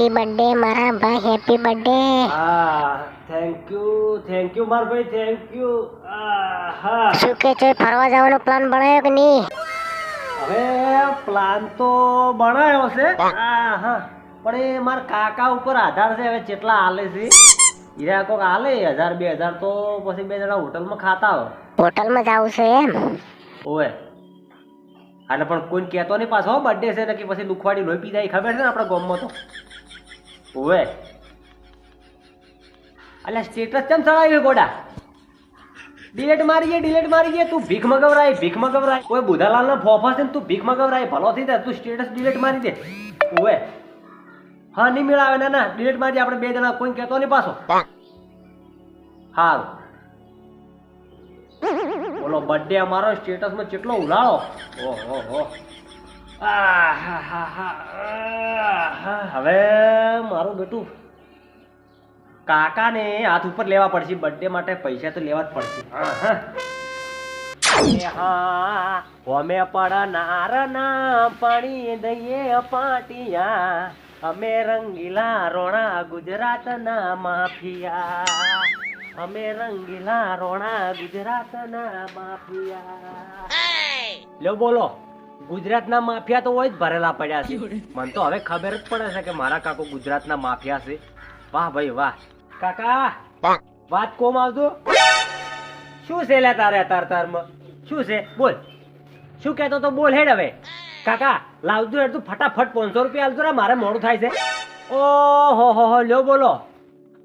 Happy birthday મારા ભાઈ happy birthday હા થેન્ક યુ થેન્ક યુ માર ભાઈ થેન્ક યુ હા શું કે છે ફરવા જવાનો પ્લાન બનાવ્યો કે નહીં? હવે પ્લાન તો બનાવ્યો છે. હા. હા પણ એ મારા કાકા ઉપર આધાર છે હવે કેટલા હાલે છે. હીરા કોક હાલે હજાર બે હજાર તો પછી બે જણા હોટલમાં ખાતા હોય. હોટલમાં જવું છે એમ? ઓવે. એટલે પણ કોઈ કહેતો નહીં પાછો બર્થડે છે ને કે પછી લુખવાડી લોહી પી જાય ખબર છે ને આપણા ગામમાં તો? ઓવે એટલે સ્ટેટસ કેમ ચડાવ્યું ગોડા? ડિલેટ મારી ગયે ડિલેટ મારી ગયે તું ભીખ મગવરાય ભીખ મગવરાય. કોઈ બુધાલાલના ફોફા છે ને તું ભીખ મગવરાય ભલો થઈ જાય તું સ્ટેટસ ડિલેટ મારી દે. ઓવે હા નહીં મેળાવે ના ના ડિલેટ મારી. આપણે બે જણા કોઈ કહેતો નહીં પાછો. હારું. બોલો બર્થડે અમારો સ્ટેટસમાં કેટલો ઉલાળો? ઓહો, હો. હવે મારું બેટું કાકાને હાથ ઉપર લેવા પડશે. બર્થડે માટે પૈસા તો લેવા જ પડશે. અમે. નારના પડનાર ના પાણી દઈએ પાટિયા અમે રંગીલા રોણા ગુજરાતના માફિયા. અમે રંગીલા રોણા ગુજરાતના માફિયા. લ્યો બોલો ગુજરાતના માફિયા તો હોય જ ભરેલા પડ્યા છે. મને તો હવે ખબર જ પડે છે કે મારા કાકો ગુજરાતના માફિયા છે. વાહ ભાઈ વાહ. કાકા વાત કોમ આવતો શું છે લે તારે તાર તારમાં? શું છે? બોલ. શું કહેતો તો બોલ હેડ હવે. કાકા લાવજો હેડ તું ફટાફટ પાંચસો રૂપિયા આલજો રે મારે મોડું થાય છે. ઓહો હો હો લ્યો બોલો.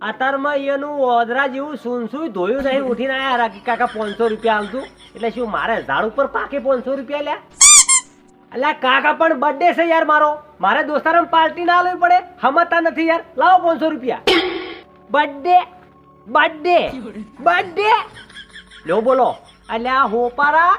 અતારમાં એનું ઓદરા જેવું સૂનસું ધોયું નહીં ઉઠીને આયા રાખી કાકા પાંચસો રૂપિયા આવતું એટલે શું મારે ઝાડ ઉપર પાકે પાંચસો રૂપિયા લ્યા? અલ્યા કાકા પણ બર્થડે છે યાર મારો. મારે દોસ્તારામ પાર્ટી ના લેવી પડે. હમતા નથી યાર. લાવો પાંચસો રૂપિયા. બર્થડે બર્થડે બર્થડે લો બોલો. અલ્યા હોપારા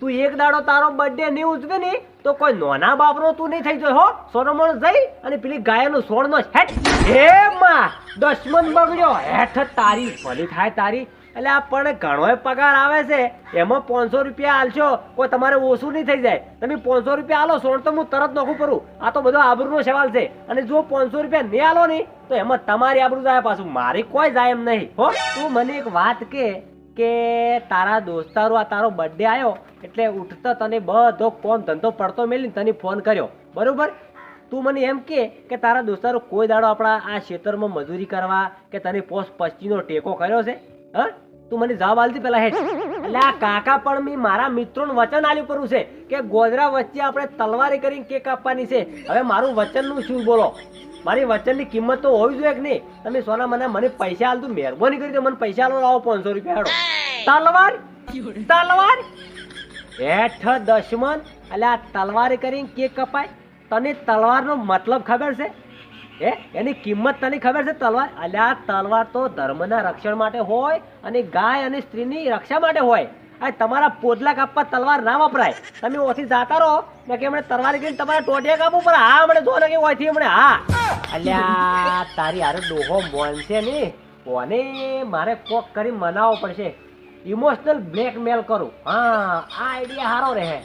તું એક દાડો તારો બર્થડે નહીં ઉજવે ને, તો કોઈ નોના બાપરો તું નહીં થઈ જાય, હો. સોનમણ જઈ અને પેલી ગાયનો સોળ નો હેટ હે માં, દશમન બગડ્યો. હેઠ તારી, ભલી થાય તારી. એટલે આ પણ ઘણોય પગાર આવે છે. એમાં પાંચસો રૂપિયા આલશો, કોઈ તમારે ઓછું નહીં થઈ જાય. તમે પાંચસો રૂપિયા આલો સોણ તો હું તરત નોખું કરું. આ તો બધો આબરૂનો સવાલ છે. અને જો પાંચસો રૂપિયા નહીં આલો ને, તો એમાં તમારી આબરૂ જાય પાછું. મારી કોઈ જાય એમ નહીં, હો. તું મને એક વાત કે કે તારા દોસ્તારો આ તારો બર્થડે આવ્યો એટલે ઉઠતા તને બધો કોમ ધંધો પડતો મેલીને તને ફોન કર્યો. બરોબર? તું મને એમ કે તારા દોસ્તારો કોઈ દાડો આપણા આ ક્ષેત્રમાં મજૂરી કરવા કે તને પોસ્ટ પશ્ચિમનો ટેકો કર્યો છે? હા? તું મને જવાબ આલતી પેલા હેઠ. એટલે આ કાકા પણ મેં મારા મિત્રોનું વચન આલ્યું પડ્યું છે કે ગોધરા વચ્ચે આપણે તલવારી કરીને કેક આપવાની છે. હવે મારું વચનનું શું બોલો? મારી વચનની કિંમત તો હોવી જોઈએ કે નહીં? તમે સોના મને મને પૈસા આલતું મહેરબાની કરી મને પૈસા આલો, આવો પાંચસો રૂપિયા હેડો તલવાર? તલવાર? હેઠ દશમન, એટલે આ તલવારી કરીને કેક કપાય. તને તલવારનો મતલબ ખબર છે? હે? એની કિંમત તને ખબર છે તલવાર? અલ્યા, તલવાર તો ધર્મના રક્ષણ માટે હોય અને ગાય અને સ્ત્રીની રક્ષા માટે હોય. આ તમારા પોદલા કાપવા તલવાર ના વપરાય. તમે ઓથી જાતા રહો. ને કે હમણાં તલવાર કરીને તમારા ટોટિયા કાપવું પડે હા હમણાં જો ને કે ઓથી હમણાં હા અલ્યા, તારી હારે ડોહો છે ને? કોને? મારે કોક કરી મનાવવો પડશે. ઇમોશનલ બ્લેકમેલ કરું. હા, આ આઈડિયા સારો રહે.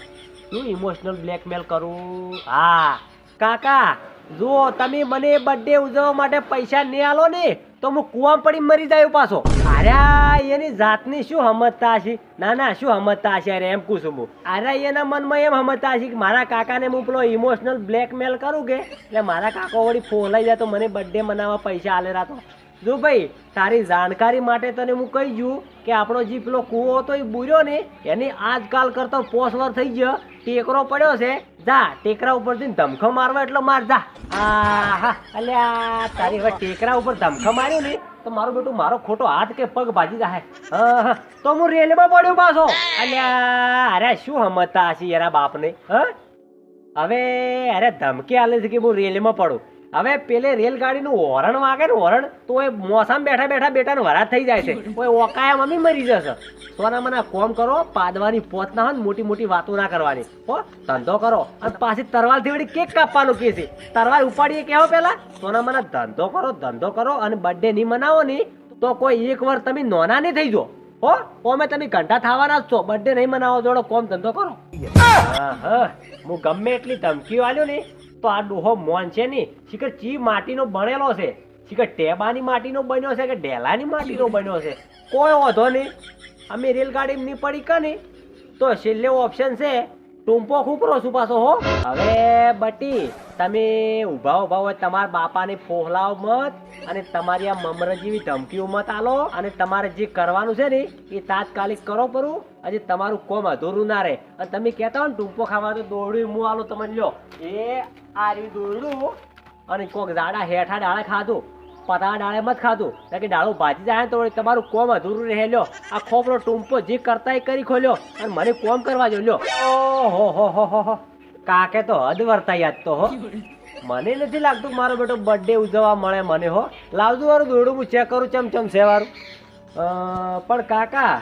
શું ઇમોશનલ બ્લેકમેલ કરું? હા. કાકા જો તમે મને બર્થડે ઉજવવા માટે પૈસા નહીં આલો ને, તો હું કુવામાં પડી મરી જાય પાછો. અરે એની જાતની શું હમતતા છે ના ના, શું હમતતા છે અરે એમ હું. અરે એના મનમાં એમ હમતતા છે કે મારા કાકાને હું પેલો ઇમોશનલ બ્લેકમેલ કરું કે? એટલે મારા કાકો વળી ફોલાઈ જાય તો મને બર્થડે મનાવવા પૈસા આલે રાતો. જો ભાઈ, તારી જાણકારી માટે તને હું કહી જઉં કે આપણો જે પેલો કૂવો હતો એ બુર્યો ને, એની આજકાલ કરતો પોસવર થઈ ગયો. ટેકરો પડ્યો છે. જા, ટેકરા ઉપર જઈને ધમખો મારવા એટલો માર, જા. આહા, અલ્યા, તારી હવે ટેકરા ઉપર ધમખો માર્યો ને, તો મારું બેટું મારો ખોટો હાથ કે પગ ભાજી જાય તો હું રેલમાં પડ્યો પાછો. અલ્યા, અરે શું હમતા હશે એના બાપને, હ? હવે, અરે ધમકી આલે છે કે હું રેલમાં પડું. હવે પેલે રેલગાડીનું હોરણ વાગે ને હોરણ તો એ મોસામાં બેઠા બેઠા બેટાને વરાત થઈ જાય છે. કોઈ ઓકાયા મમ્મી મરી જશે. સોના મને કોમ કરો પાદવાની પોત ના હોય મોટી મોટી વાતો ના કરવાની. હો ધંધો કરો. અને પાછી તરવાલથી કેક કાપવાનું કે છે. તરવાલ ઉપાડીએ કેવો પેલા? સોના મને ધંધો કરો ધંધો કરો અને બર્થડે નહીં મનાવો ની. તો કોઈ એક વાર તમે નોના નહીં થઈ જો. હો કોમે તમે ઘંટા થવાના જ છો. બર્થડે નહીં મનાવો જોડો કોમ ધંધો કરો. હા હા હું ગમે એટલી ધમકીઓ આલ્યો ને તો આ ડોહો મોન છે ને, શિખર ચી માટીનો બનેલો છે? શિખર ટેબાની માટીનો બન્યો છે કે ઢેલાની માટીનો બન્યો છે? કોઈ વાંધો નહીં. અમે રેલગાડી નહીં પડી કે નહીં? તો છેલ્લે ઓપ્શન છે ટૂંપો ખૂપરો છું પાછો હો. હવે બટી, તમે ઊભા ઊભા હોય, તમારા બાપાને ફોહલાવ મત અને તમારી આ મમર જેવી ધમકીઓ મત આલો અને તમારે જે કરવાનું છે ને, એ તાત્કાલિક કરો પરું. આજે તમારું કોમ અધૂરું ના રહે. અને તમે કહેતા હોય ને, ટૂંપો ખાવા તો દોરડું હું આલો તમને લ્યો. એ આ રહ્યું દોરડું અને કોક ઝાડા હેઠા ડાળે ખાધું. પતા ડાળે મત ખાધું. કારણ કે ડાળું ભાજી જાય ને તો તમારું કોમ અધૂરું રહે. લ્યો આ ખોપરો ટૂંપો જે કરતા એ કરી ખોલ્યો અને મને કોમ કરવા જો લ્યો. ઓહો હો હો હો હો. કાકે તો હદ વર્તા યાદ તો હો. મને નથી લાગતું મારો બેટો બર્થડે ઉજવવા મળે મને હો. લાવજો વારું દોરડું હું ચેક કરું ચમ ચમ છે વારું પણ કાકા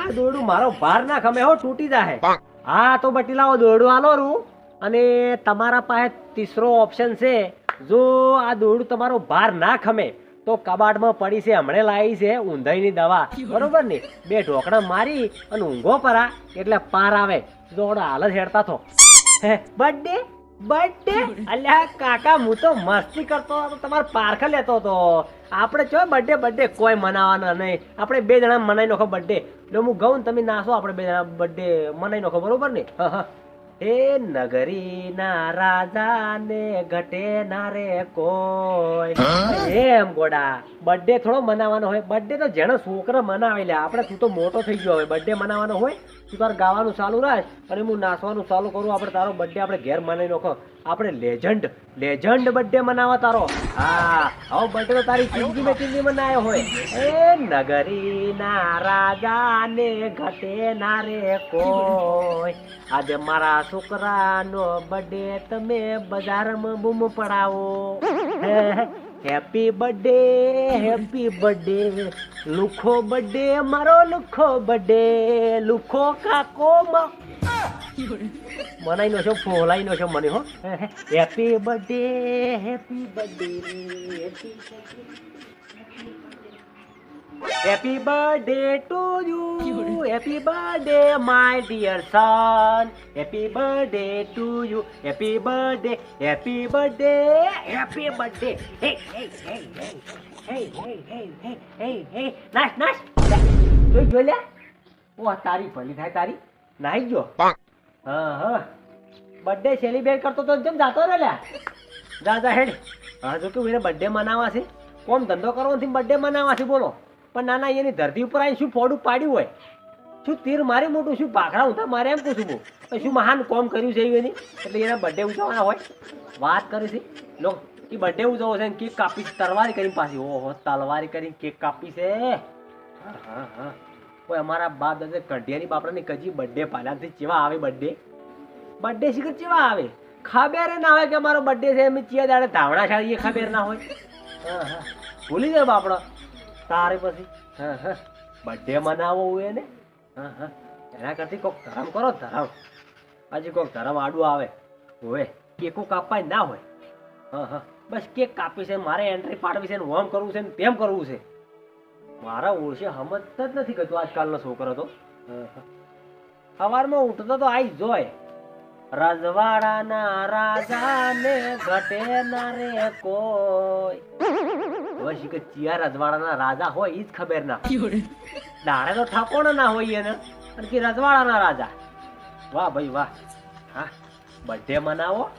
આ દોરડું મારો ભાર ના ખમે હો તૂટી જાય હા તો બટી લાવો દોરડું આલો રૂ. અને તમારા પાસે તીસરો ઓપ્શન છે. જો આ દોરડું તમારો ભાર ના ખમે, તો કબાટમાં પડી છે, હમણે લાવી છે ઊંધાઈની દવા. બરોબર ને? બે ઢોકણા મારી અને ઊંઘો પરા, એટલે પાર આવે. દોડ હાલ જ હેડતા થો. બર્થડે બર્થડે અલ્યા કાકા, હું તો મસ્તી કરતો હતો તમારો પારખ લેતો હતો. આપણે ચો બર્થડે બર્થડે કોઈ મનાવાના નહીં. આપણે બે જણા મનાઈ નાખો બર્થડે એટલે હું કહું તમે નાસો, આપણે બે જણા બર્થડે મનાઈ નાખો, બરોબર ને? હા હા. એ નગરીના રાજાને ઘટે ના રે કોઈ. એમ ગોડા બર્થડે થોડો મનાવવાનો હોય. બર્થડે તો જેનો છોકરો મનાવે લે આપણે તું તો મોટો થઈ ગયો હોય બર્થડે મનાવવાનો હોય તું તાર ગાવાનું ચાલુ રાખ. અને હું નાચવાનું ચાલુ કરું. આપણે તારો બર્થડે આપણે ઘેર મનાવી નાખો. આપણે લેજન્ડ લેજન્ડ બર્થડે મનાવા તારો. હા હવે બર્થડે તો તારી જિંદગી મેં જિંદગી મનાયો હોય. એ નગરીના રાજાને ઘટે ના રે કોઈ. આજે મારા છોકરાનો બર્થડે તમે બજારમાં બૂમ પડાવો. હેપી બર્થડે હેપી બર્થડે લુખો બર્થડે મારો લુખો બર્થડે લુખો કાકો મનાઈ છો ફોલાઈ છો મને, હો. Happy birthday happy birthday happy birthday to you happy birthday my dear son happy birthday to you happy birthday happy birthday happy birthday hey hey hey હે hey hey hey hey hey હે નાચ નાચ જોઈ જો લે. ઓ તારી ભલી થાય તારી. નાહી જો હા હા. બર્થડે સેલિબ્રેટ કરતો તો જેમ જાતો ને લ્યા દાદા જા હેડ. હા જો કે એને બર્થડે મનાવવા છે. કોમ ધંધો કરવાથી બર્થડે મનાવવા છે બોલો. પણ નાના એની ધરતી ઉપર આવીને શું ફોડું પાડ્યું હોય? શું તીર મારી મોટું? શું ભાખડા ઊંધા મારે એમ પૂછું હું? શું મહાન કોમ કર્યું છે એની? એટલે એના બર્થડે ઉજવવાના હોય? વાત કરી છે. લો એ બર્થડે ઉજવો છે કેક કાપી તલવારી કરીને પાછી. ઓહો, તલવારી કરીને કેક કાપી છે. હા હા. કોઈ અમારા બાપ દાદા કઢિયાની બાપડાની કજી બર્થડે પાલાથી ચેવા આવે બર્થડે બર્થડે શીખર ચેવા આવે? ખબર ના હોય કે અમારો બર્થડે છે? એમ ચિયા દાડે ધાવણા શાળી એ ખબર ના હોય. હા હા. ભૂલી જાય બાપડા. તારે પછી? હા હા. બર્થડે મનાવો હોય ને હા હા. એના કરતી કોક ધરમ કરો ધરમ. હજી કોક ધરમ આડું આવે. હોય કેકો કાપવા ના હોય. હા હા. બસ કેક કાપી છે મારે એન્ટ્રી પાડવી છે ને ઓમ કરવું છે ને તેમ કરવું છે. મારા ઓળશે સમજતા જ નથી કહેતો આજકાલનો છોકરો તો. હા, હા. સવારમાં ઉઠતો તો આઈ જોય. રજવાડાના રાજાને ઘટે ના રે કોઈ. શી કે ચિયા રજવાડાના રાજા હોય ઈ જ ખબર ના. દાડે તો ઠાકોણ ના હોય એને અને કે રજવાડાના રાજા. વાહ ભાઈ વાહ. હા બર્થડે મનાવો.